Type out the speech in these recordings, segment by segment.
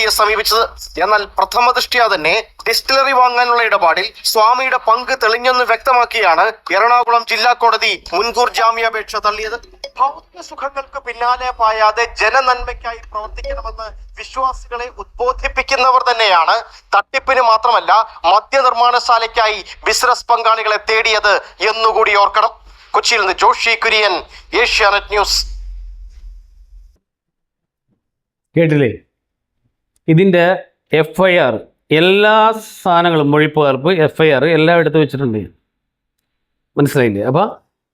പാർട്ടിയെ സമീപിച്ചത്. എന്നാൽ പ്രഥമ ദൃഷ്ടിയ തന്നെ ഡിസ്റ്റിലറി വാങ്ങാനുള്ള ഇടപാടിൽ സ്വാമിയുടെ പങ്ക് തെളിഞ്ഞെന്ന് വ്യക്തമാക്കിയാണ് എറണാകുളം ജില്ലാ കോടതി മുൻകൂർ ജാമ്യാപേക്ഷ തള്ളിയത്. ഭൗതിക സുഖങ്ങൾക്ക് പിന്നാലെ പായാതെ ജനനന്മയ്ക്കായി പ്രവർത്തിക്കണമെന്ന് വിശ്വാസികളെ ഉദ്ബോധിപ്പിക്കുന്നവർ തന്നെയാണ്. തട്ടിപ്പിന് മാത്രമല്ല മദ്യനിർമ്മാണശാലയ്ക്കായി ബിസിനസ് പങ്കാളികളെ തേടിയത് എന്നുകൂടി ഓർക്കണം. കൊച്ചിയിൽ നിന്ന് ജോഷി കുര്യൻ ഏഷ്യാനെറ്റ് ന്യൂസ്. കേട്ടില്ലേ? ഇതിന്റെ എഫ് ഐ ആർ എല്ലാ സാധനങ്ങളും മൊഴിപ്പകർപ്പ് എഫ് ഐ ആർ എല്ലാം എടുത്ത് വെച്ചിട്ടുണ്ട്. മനസ്സിലായില്ലേ? അപ്പോൾ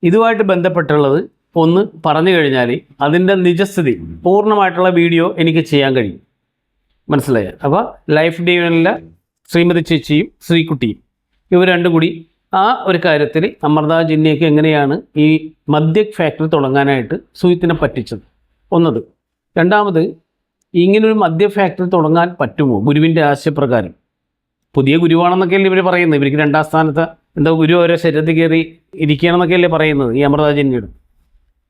ഇതുമായിട്ട് ബന്ധപ്പെട്ടുള്ളത് ഒന്ന് പറഞ്ഞു കഴിഞ്ഞാൽ അതിന്റെ നിജസ്ഥിതി പൂർണമായിട്ടുള്ള വീഡിയോ എനിക്ക് ചെയ്യാൻ കഴിയും. മനസ്സിലായ? അപ്പോൾ ലൈഫ് ഡിവനിലെ ശ്രീമതി ചേച്ചിയും ശ്രീകുട്ടിയും ഇവർ രണ്ടും കൂടി ആ ഒരു കാര്യത്തിൽ അമൃത ജിന്നയ്ക്ക് എങ്ങനെയാണ് ഈ മദ്യ ഫാക്ടറി തുടങ്ങാനായിട്ട് സുഹിത്തിനെ പറ്റിച്ചത്? ഒന്നത്. രണ്ടാമത് ഇങ്ങനൊരു മദ്യ ഫാക്ടറി തുടങ്ങാൻ പറ്റുമോ? ഗുരുവിന്റെ ആശയപ്രകാരം. പുതിയ ഗുരുവാണെന്നൊക്കെയല്ലേ ഇവർ പറയുന്നത്? ഇവർക്ക് രണ്ടാം സ്ഥാനത്ത് എന്താ ഗുരു ഓരോ ശരീരത്തിൽ കയറി ഇരിക്കുകയാണെന്നൊക്കെയല്ലേ പറയുന്നത് ഈ അമൃതാജന്യയുടെ.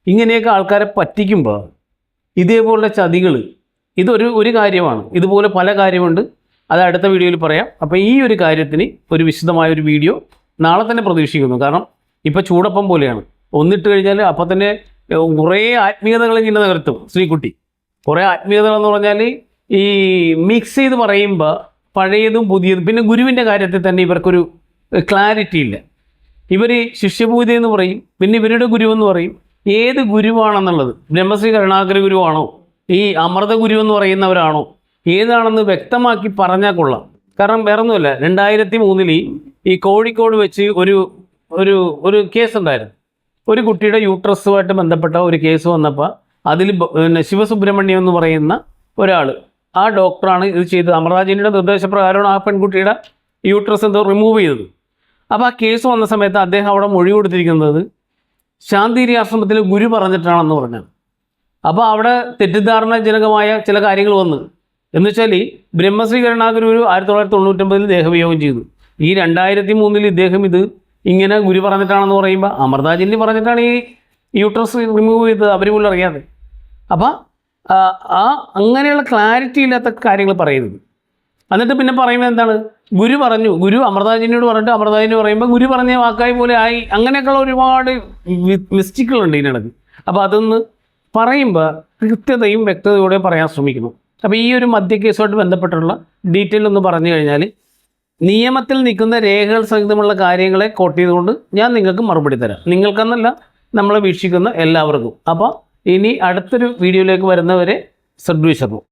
ഇങ്ങനെയൊക്കെ ആൾക്കാരെ പറ്റിക്കുമ്പോൾ ഇതേപോലുള്ള ചതികൾ ഇതൊരു ഒരു കാര്യമാണ്. ഇതുപോലെ പല കാര്യമുണ്ട്. അത് അടുത്ത വീഡിയോയിൽ പറയാം. അപ്പോൾ ഈ ഒരു കാര്യത്തിന് ഒരു വിശദമായ ഒരു വീഡിയോ നാളെ തന്നെ പ്രതീക്ഷിക്കുന്നു. കാരണം ഇപ്പോൾ ചൂടപ്പം പോലെയാണ്. ഒന്നിട്ട് കഴിഞ്ഞാൽ അപ്പം തന്നെ കുറേ ആത്മീയതകൾ ഇങ്ങനെ ശ്രീകുട്ടി. കുറേ ആത്മീയതകൾ എന്ന് പറഞ്ഞാൽ ഈ മിക്സ് ചെയ്ത് പറയുമ്പോൾ പഴയതും പുതിയതും. പിന്നെ ഗുരുവിന്റെ കാര്യത്തിൽ തന്നെ ഇവർക്കൊരു ക്ലാരിറ്റി ഇല്ല. ഇവർ ശിഷ്യപൂജ എന്ന് പറയും പിന്നെ ഇവരുടെ ഗുരു എന്ന് പറയും. ഏത് ഗുരുവാണെന്നുള്ളത്? ബ്രഹ്മശ്രീ കരുണാകര ഗുരുവാണോ? ഈ അമൃത ഗുരു എന്ന് പറയുന്നവരാണോ? ഏതാണെന്ന് വ്യക്തമാക്കി പറഞ്ഞാൽ കൊള്ളാം. കാരണം വേറെ ഒന്നുമില്ല രണ്ടായിരത്തി മൂന്നിൽ ഈ കോഴിക്കോട് വെച്ച് ഒരു ഒരു ഒരു കേസ് ഉണ്ടായിരുന്നു ഒരു കുട്ടിയുടെ യൂട്രസുമായിട്ട് ബന്ധപ്പെട്ട ഒരു കേസ് വന്നപ്പോൾ അതിൽ പിന്നെ ശിവസുബ്രഹ്മണ്യം എന്ന് പറയുന്ന ഒരാൾ ആ ഡോക്ടറാണ് ഇത് ചെയ്തത്. അമൃതാജിന്റെ നിർദ്ദേശപ്രകാരമാണ് ആ പെൺകുട്ടിയുടെ യൂട്രസ് എന്തോ റിമൂവ് ചെയ്തത്. അപ്പോൾ ആ കേസ് വന്ന സമയത്ത് അദ്ദേഹം അവിടെ മൊഴി കൊടുത്തിരിക്കുന്നത് ശാന്തിരി ആശ്രമത്തിൽ ഗുരു പറഞ്ഞിട്ടാണെന്ന് പറഞ്ഞത് അപ്പോൾ അവിടെ തെറ്റിദ്ധാരണജനകമായ ചില കാര്യങ്ങൾ വന്നു. എന്ന് വെച്ചാൽ ബ്രഹ്മശ്രീ കരുണാഗുരു ആയിരത്തി തൊള്ളായിരത്തി തൊണ്ണൂറ്റൊമ്പതിൽ ദേഹവിയോഗം ചെയ്തു. ഈ രണ്ടായിരത്തി മൂന്നിൽ ഇദ്ദേഹം ഇത് ഇങ്ങനെ ഗുരു പറഞ്ഞിട്ടാണെന്ന് പറയുമ്പോൾ അമൃതാജിനി പറഞ്ഞിട്ടാണ് ഈ യൂട്രസ് റിമൂവ് ചെയ്തത്. അവർ പോലും അറിയാതെ. അപ്പം ആ അങ്ങനെയുള്ള ക്ലാരിറ്റി ഇല്ലാത്ത കാര്യങ്ങൾ പറയരുത്. എന്നിട്ട് പിന്നെ പറയുന്നത് എന്താണ്? ഗുരു പറഞ്ഞു ഗുരു അമൃതാജിനോട് പറഞ്ഞിട്ട് അമൃതാജിന് പറയുമ്പോൾ ഗുരു പറഞ്ഞ വാക്കായി പോലെ ആയി. അങ്ങനെയൊക്കെയുള്ള ഒരുപാട് മിസ്റ്റേക്കുകളുണ്ട് ഇതിനിടയ്ക്ക് അപ്പോൾ അതൊന്ന് പറയുമ്പോൾ കൃത്യതയും വ്യക്തതയോടെ പറയാൻ ശ്രമിക്കുന്നു അപ്പോൾ ഈ ഒരു മദ്യ കേസുമായിട്ട് ബന്ധപ്പെട്ടുള്ള ഡീറ്റെയിൽ ഒന്ന് പറഞ്ഞു കഴിഞ്ഞാൽ നിയമത്തിൽ നിൽക്കുന്ന രേഖകൾ സഹിതമുള്ള കാര്യങ്ങളെ കോട്ട് ചെയ്തുകൊണ്ട് ഞാൻ നിങ്ങൾക്ക് മറുപടി തരാം. നിങ്ങൾക്കെന്നല്ല നമ്മളെ വീക്ഷിക്കുന്ന എല്ലാവർക്കും. അപ്പോൾ ഇനി അടുത്തൊരു വീഡിയോയിലേക്ക് വരുന്നവരെ സദ്വിശർമ്മം